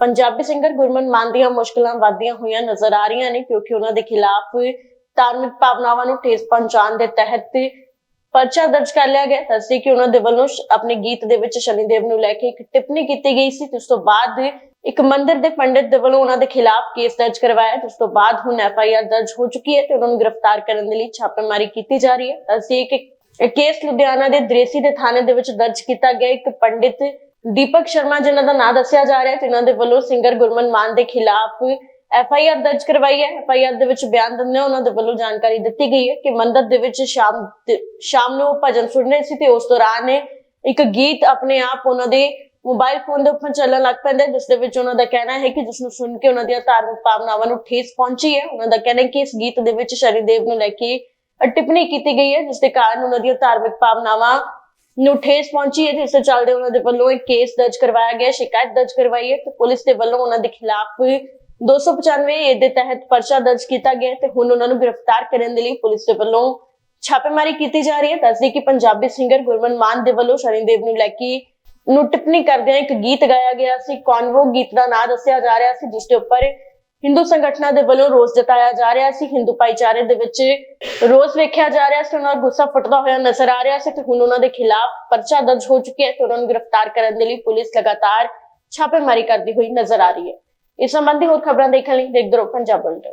Punjabi singer Gurman ਮਾਨ ਦੀਆਂ ਮੁਸ਼ਕਲਾਂ ਵਧਦੀਆਂ ਹੋਈਆਂ ਨਜ਼ਰ ਆ ਰਹੀਆਂ ਨੇ ਕਿਉਂਕਿ ਉਹਨਾਂ ਦੇ ਖਿਲਾਫ ਧਾਰਮਿਕ ਭਾਵਨਾਵਾਂ ਨੂੰ ਠੇਸ ਪਹੁੰਚਾਉਣ ਦੇ ਤਹਿਤ ਪਰਚਾ ਦਰਜ ਕਰ ਲਿਆ ਗਿਆ। ਦੱਸਦੇ ਕਿ ਉਹਨਾਂ ਦੇ ਵੱਲੋਂ ਆਪਣੇ ਗੀਤ ਦੇ ਵਿੱਚ ਸ਼ਨੀਦੇਵ ਨੂੰ ਲੈ ਕੇ ਇੱਕ ਟਿੱਪਣੀ ਕੀਤੀ ਗਈ ਸੀ। ਉਸ ਤੋਂ ਬਾਅਦ ਇੱਕ ਮੰਦਿਰ ਦੇ ਪੰਡਿਤ ਦੇ ਵੱਲੋਂ ਉਹਨਾਂ ਦੇ ਖਿਲਾਫ ਕੇਸ ਦਰਜ ਕਰਵਾਇਆ। ਜਿਸ ਤੋਂ ਬਾਅਦ ਹੁਣ ਐਫ ਆਈ ਆਰ ਦਰਜ ਹੋ ਚੁੱਕੀ ਹੈ ਤੇ ਉਹਨਾਂ ਨੂੰ ਗ੍ਰਿਫਤਾਰ ਕਰਨ ਦੇ ਲਈ ਛਾਪੇਮਾਰੀ ਕੀਤੀ ਜਾ ਰਹੀ ਹੈ। ਅਸੀਂ ਕਿ ਕੇਸ ਲੁਧਿਆਣਾ ਦੇ ਦ੍ਰੇਸੀ ਦੇ ਥਾਣੇ ਦੇ ਵਿੱਚ ਦਰਜ ਕੀਤਾ ਗਿਆ। ਇੱਕ ਪੰਡਿਤ ਦੀਪਕ ਸ਼ਰਮਾ ਜਿਨ੍ਹਾਂ ਦਾ ਨਾਂ ਦੱਸਿਆ ਜਾ ਰਿਹਾ ਹੈ ਜਿਨ੍ਹਾਂ ਦੇ ਵੱਲੋਂ ਸਿੰਗਰ ਗੁਰਮਨ ਮਾਨ ਦੇ ਖਿਲਾਫ ਐਫ ਆਈ ਆਰ ਦਰਜ ਕਰਵਾਈ ਹੈ। ਐਫ ਆਈ ਆਰ ਦੇ ਵਿੱਚ ਬਿਆਨ ਦਿੰਦੇ ਉਹਨਾਂ ਦੇ ਵੱਲੋਂ ਜਾਣਕਾਰੀ ਦਿੱਤੀ ਗਈ ਹੈ ਕਿ ਮੰਦਿਰ ਦੇ ਵਿੱਚ ਸ਼ਾਮ ਸ਼ਾਮ ਨੂੰ ਭਜਨ ਸੁਣ ਸੀ ਤੇ ਉਸ ਦੌਰਾਨ ਇੱਕ ਗੀਤ ਆਪਣੇ ਆਪ ਉਹਨਾਂ ਦੇ ਮੋਬਾਈਲ ਫੋਨ ਦੇ ਉੱਪਰ ਚੱਲਣ ਲੱਗ ਪੈਂਦਾ ਹੈ, ਜਿਸ ਦੇ ਵਿੱਚ ਉਹਨਾਂ ਦਾ ਕਹਿਣਾ ਹੈ ਕਿ ਜਿਸ ਨੂੰ ਸੁਣ ਕੇ ਉਹਨਾਂ ਦੀਆਂ ਧਾਰਮਿਕ ਭਾਵਨਾਵਾਂ ਨੂੰ ਠੇਸ ਪਹੁੰਚੀ ਹੈ। ਉਹਨਾਂ ਦਾ ਕਹਿਣਾ ਹੈ ਕਿ ਇਸ ਗੀਤ ਦੇ ਵਿੱਚ ਸ਼ਨੀਦੇਵ ਨੂੰ ਲੈ ਕੇ ਟਿੱਪਣੀ ਕੀਤੀ ਗਈ ਹੈ ਜਿਸ ਦੇ ਕਾਰਨ ਉਹਨਾਂ ਦੀਆਂ ਧਾਰਮਿਕ ਭਾਵਨਾਵਾਂ ਨੂੰ ਠੇਸ ਪਹੁੰਚੀ ਹੈ ਜਿਸ ਦੇ ਚੱਲਦੇ ਉਹਨਾਂ ਦੇ ਵੱਲੋਂ ਇੱਕ ਕੇਸ ਦਰਜ ਕਰਵਾਇਆ ਗਿਆ, ਸ਼ਿਕਾਇਤ ਦਰਜ ਕਰਵਾਈ ਹੈ ਤੇ ਪੁਲਿਸ ਦੇ ਵੱਲੋਂ ਉਹਨਾਂ ਦੇ ਖਿਲਾਫ 295 ਏ ਦੇ ਤਹਿਤ ਪਰਚਾ ਦਰਜ ਕੀਤਾ ਗਿਆ ਤੇ ਹੁਣ ਉਹਨਾਂ ਨੂੰ ਗ੍ਰਿਫਤਾਰ ਕਰਨ ਦੇ ਲਈ ਪੁਲਿਸ ਦੇ ਵੱਲੋਂ ਛਾਪੇਮਾਰੀ ਕੀਤੀ ਜਾ ਰਹੀ ਹੈ। ਦੱਸਦੀ ਕਿ ਪੰਜਾਬੀ ਸਿੰਗਰ ਗੁਰਮਨ ਮਾਨ ਦੇ ਵੱਲੋਂ ਸ਼ਨੀਦੇਵ ਨੂੰ ਲੈ ਕੇ ਨੂੰ ਟਿੱਪਣੀ ਕਰਦਿਆਂ ਇੱਕ ਗੀਤ ਗਾਇਆ ਗਿਆ ਸੀ। ਕਨਵੋ ਗੀਤ ਦਾ ਨਾਂ ਦੱਸਿਆ ਜਾ ਰਿਹਾ ਸੀ, ਜਿਸ ਦੇ ਉੱਪਰ ਹਿੰਦੂ ਸੰਗਠਨਾਂ ਦੇ ਵੱਲੋਂ ਰੋਸ ਜਤਾਇਆ ਜਾ ਰਿਹਾ ਸੀ, ਹਿੰਦੂ ਭਾਈਚਾਰੇ ਦੇ ਵਿੱਚ ਰੋਸ ਵੇਖਿਆ ਜਾ ਰਿਹਾ ਸੀ, ਉਹਨਾਂ ਦਾ ਗੁੱਸਾ ਫੁੱਟਦਾ ਹੋਇਆ ਨਜ਼ਰ ਆ ਰਿਹਾ ਸੀ ਤੇ ਹੁਣ ਉਹਨਾਂ ਦੇ ਖਿਲਾਫ ਪਰਚਾ ਦਰਜ ਹੋ ਚੁੱਕਿਆ ਹੈ ਤੇ ਉਹਨਾਂ ਨੂੰ ਗ੍ਰਿਫਤਾਰ ਕਰਨ ਦੇ ਲਈ ਪੁਲਿਸ ਲਗਾਤਾਰ ਛਾਪੇਮਾਰੀ ਕਰਦੀ ਹੋਈ ਨਜ਼ਰ ਆ ਰਹੀ ਹੈ। ਇਸ ਸੰਬੰਧੀ ਹੋਰ ਖਬਰਾਂ ਦੇਖਣ ਲਈ ਦੇਖਦੇ ਰਹੋ ਪੰਜਾਬ ਬੁਲੇਟਿਨ।